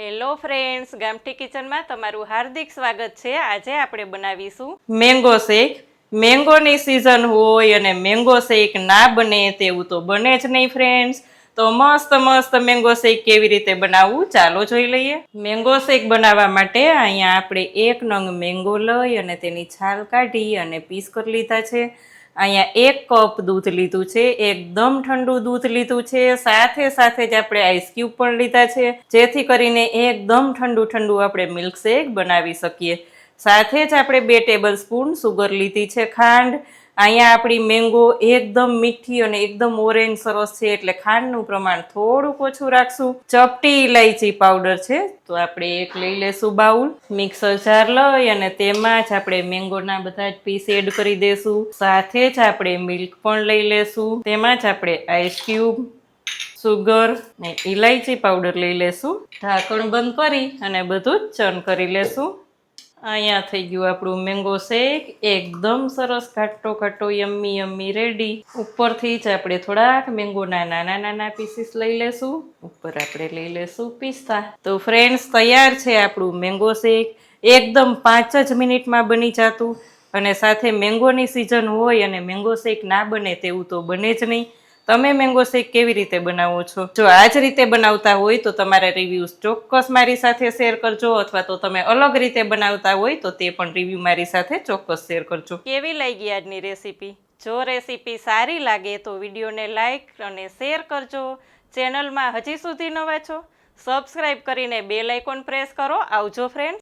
Hello friends ગામઠી કિચનમાં તમારું હાર્દિક સ્વાગત છે. આજે આપણે બનાવીશું મેંગો શેક. મેંગોની સિઝન હોય અને મેંગો શેક ના બને તેવું તો બને જ નહીં ફ્રેન્ડ્સ તો મસ્ત મસ્ત મેંગો શેક કેવી રીતે બનાવવું ચાલો જોઈ લઈએ. મેંગો શેક બનાવવા માટે અહીંયા આપણે એક નંગ મેંગો લઈ અને તેની છાલ કાઢી અને પીસ કરી લીધા છે. અહીંયા એક કપ દૂધ લીધું છે, એકદમ ઠંડુ દૂધ લીધું છે, સાથે સાથે જ આપણે આઈસક્યુબ પણ લીધા છે, જેથી કરીને એકદમ ઠંડુ ઠંડુ આપણે મિલ્કશેક બનાવી શકીએ. સાથે જ આપણે બે ટેબલ સ્પૂન સુગર લીધી છે ખાંડ અહીંયા આપણી મેંગો એકદમ મીઠી અને એકદમ ઓરેન્જ સરસ છે, એટલે ખાંડનું પ્રમાણ થોડુંક ઓછું રાખશું. ચપટી ઇલાયચી પાવડર છે, તો આપણે એક લઈ લેશું બાઉલ. મિક્સર જાર લઈ અને તેમાં જ આપણે મેંગોના બધા જ પીસ એડ કરી દેશું. સાથે જ આપણે મિલ્ક પણ લઈ લેશું. તેમાં જ આપણે આઈસ ક્યુબ સુગર ને ઇલાયચી પાવડર લઈ લેશું. ઢાંકણ બંધ કરી અને બધું જ ચર્ન કરી લેશું. અહીંયા થઈ ગયું આપણું મેંગો શેક એકદમ સરસ ઘાટો ઘાટો યમ્મી યમ્મી રેડી ઉપરથી જ આપણે થોડાક મેંગોના નાના નાના પીસીસ લઈ લેશું. ઉપર આપણે લઈ લેશું પિસ્તા. તો ફ્રેન્ડ્સ તૈયાર છે આપણું મેંગો શેક એકદમ પાંચ જ મિનિટમાં બની જતું. અને સાથે મેંગોની સિઝન હોય અને મેંગો શેક ના બને તેવું તો બને જ નહીં. તમે મેંગો શેક કેવી રીતે બનાવો છો? જો આ જ રીતે બનાવતા હોય તો તમારા રિવ્યૂઝ ચોક્કસ મારી સાથે શેર કરજો અથવા તો તમે અલગ રીતે બનાવતા હોય તો તે પણ રિવ્યૂ મારી સાથે ચોક્કસ શેર કરજો. કેવી લાગી આજની રેસીપી જો રેસીપી સારી લાગે તો વિડીયોને લાઇક અને શેર કરજો. ચેનલમાં હજી સુધી નવા છો? સબસ્ક્રાઈબ કરીને બેલ આઇકોન પ્રેસ કરો. આવજો ફ્રેન્ડ